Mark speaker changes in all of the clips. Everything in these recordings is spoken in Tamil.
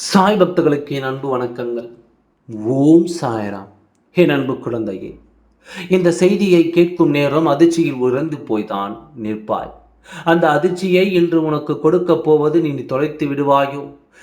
Speaker 1: சாய் பக்தர்களுக்கு என் அன்பு வணக்கங்கள். ஓம் சாயராம். என் அன்பு குழந்தையே இந்த செய்தியை கேட்கும் நேரம் அதிர்ச்சியில் உறந்து போய்தான் நிற்பாய். அந்த அதிர்ச்சியை இன்று உனக்கு கொடுக்க போவது நீ தொலைத்து விடுவாயோ?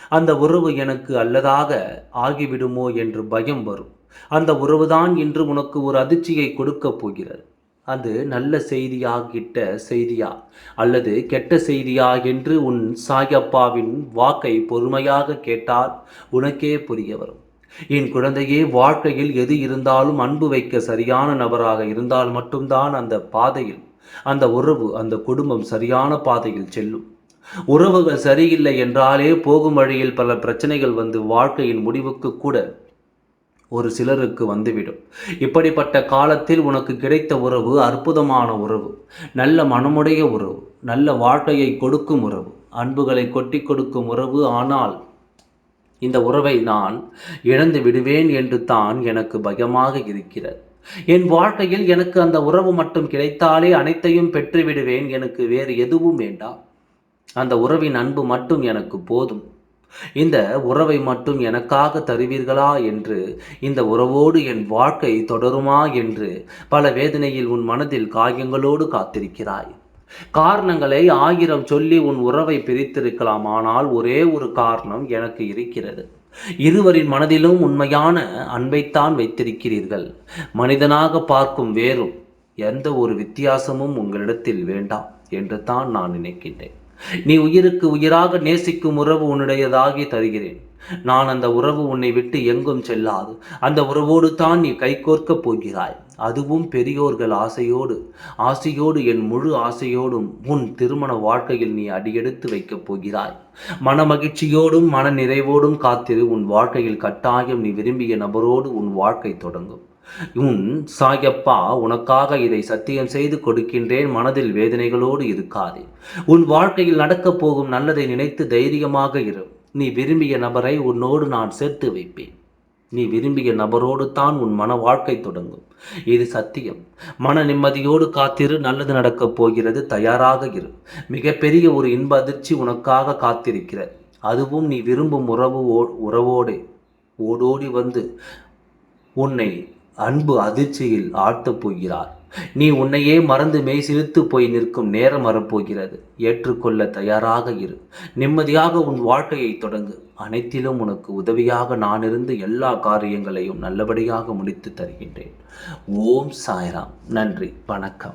Speaker 1: அந்த உறவு எனக்கு அல்லதாக ஆகிவிடுமோ என்று பயம் வரும். அந்த உறவுதான் இன்று உனக்கு ஒரு அதிர்ச்சியை கொடுக்கப் போகிறது. அது நல்ல செய்தியாகிட்ட செய்தியா? அல்லது கெட்ட செய்தியா என்று உன் சாயப்பாவின் வாக்கை பொறுமையாக கேட்டால் உனக்கே புரிய வரும். என் குழந்தையே வாழ்க்கையில் எது இருந்தாலும் அன்பு வைக்க சரியான நபராக இருந்தால் மட்டும்தான் அந்த பாதையில் அந்த உறவு அந்த குடும்பம் சரியான பாதையில் செல்லும். உறவுகள் சரியில்லை என்றாலே போகும் வழியில் பல பிரச்சனைகள் வந்து வாழ்க்கையின் முடிவுக்கு கூட ஒரு சிலருக்கு வந்துவிடும். இப்படிப்பட்ட காலத்தில் உனக்கு கிடைத்த உறவு அற்புதமான உறவு நல்ல மனமுடைய உறவு நல்ல வாழ்க்கையை கொடுக்கும் உறவு அன்புகளை கொட்டி கொடுக்கும் உறவு. ஆனால் இந்த உறவை நான் இழந்து விடுவேன் என்று தான் எனக்கு பயமாக இருக்கிறது. என் வாழ்க்கையில் எனக்கு அந்த உறவு மட்டும் கிடைத்தாலே அனைத்தையும் பெற்று விடுவேன் எனக்கு வேறு எதுவும் வேண்டாம். அந்த உறவின் அன்பு மட்டும் எனக்கு போதும். இந்த உறவை மட்டும் எனக்காக தருவீர்களா என்று இந்த உறவோடு என் வாழ்க்கை தொடருமா என்று பல வேதனையில் உன் மனதில் காயங்களோடு காத்திருக்கிறாய். காரணங்களை ஆயிரம் சொல்லி உன் உறவை பிரித்திருக்கலாம் ஆனால் ஒரே ஒரு காரணம் எனக்கு இருக்கிறது. இருவரின் மனதிலும் உண்மையான அன்பைத்தான் வைத்திருக்கிறீர்கள். மனிதனாக பார்க்கும் வேறும் எந்த ஒரு வித்தியாசமும் உங்களிடத்தில் வேண்டாம் என்று தான் நான் நினைக்கின்றேன். நீ உயிருக்கு உயிராக நேசிக்கும் உறவு உன்னுடையதாகி தருகிறேன். நான் அந்த உறவு உன்னை விட்டு எங்கும் செல்லாது. அந்த உறவோடு தான் நீ கைகோர்க்கப் போகிறாய். அதுவும் பெரியோர்கள் ஆசையோடு. ஆசையோடு என் முழு ஆசையோடும் உன் திருமண வாழ்க்கையில் நீ அடியெடுத்து வைக்கப் போகிறாய். மன மகிழ்ச்சியோடும் மன நிறைவோடும் காத்திரு. உன் வாழ்க்கையில் கட்டாயம் நீ விரும்பிய நபரோடு உன் வாழ்க்கை தொடங்கும். உன் சாயப்பா உனக்காக இதை சத்தியம் செய்து கொடுக்கின்றேன். மனதில் வேதனைகளோடு இருக்காதே. உன் வாழ்க்கையில் நடக்கப் போகும் நல்லதை நினைத்து தைரியமாக இரு. நீ விரும்பிய நபரை உன்னோடு நான் சேர்த்து வைப்பேன். நீ விரும்பிய நபரோடு தான் உன் மன வாழ்க்கை தொடங்கும். இது சத்தியம். மன நிம்மதியோடு காத்திரு. நல்லது நடக்கப் போகிறது. தயாராக இரு. மிகப்பெரிய ஒரு இன்ப அதிர்ச்சி உனக்காக காத்திருக்கிறது. அதுவும் நீ விரும்பும் உறவு ஓ உறவோடு. ஓடோடி வந்து உன்னை அன்பு அதிர்ச்சியில் ஆழ்த்தப் போகிறார். நீ உன்னையே மறந்து மெய் சிரித்து போய் நிற்கும் நேரம் வரப்போகிறது. ஏற்றுக்கொள்ள தயாராக இரு. நிம்மதியாக உன் வாழ்க்கையை தொடங்கு. அனைத்திலும் உனக்கு உதவியாக நான் இருந்து எல்லா காரியங்களையும் நல்லபடியாக முடித்து தருகின்றேன். ஓம் சாய்ராம். நன்றி. வணக்கம்.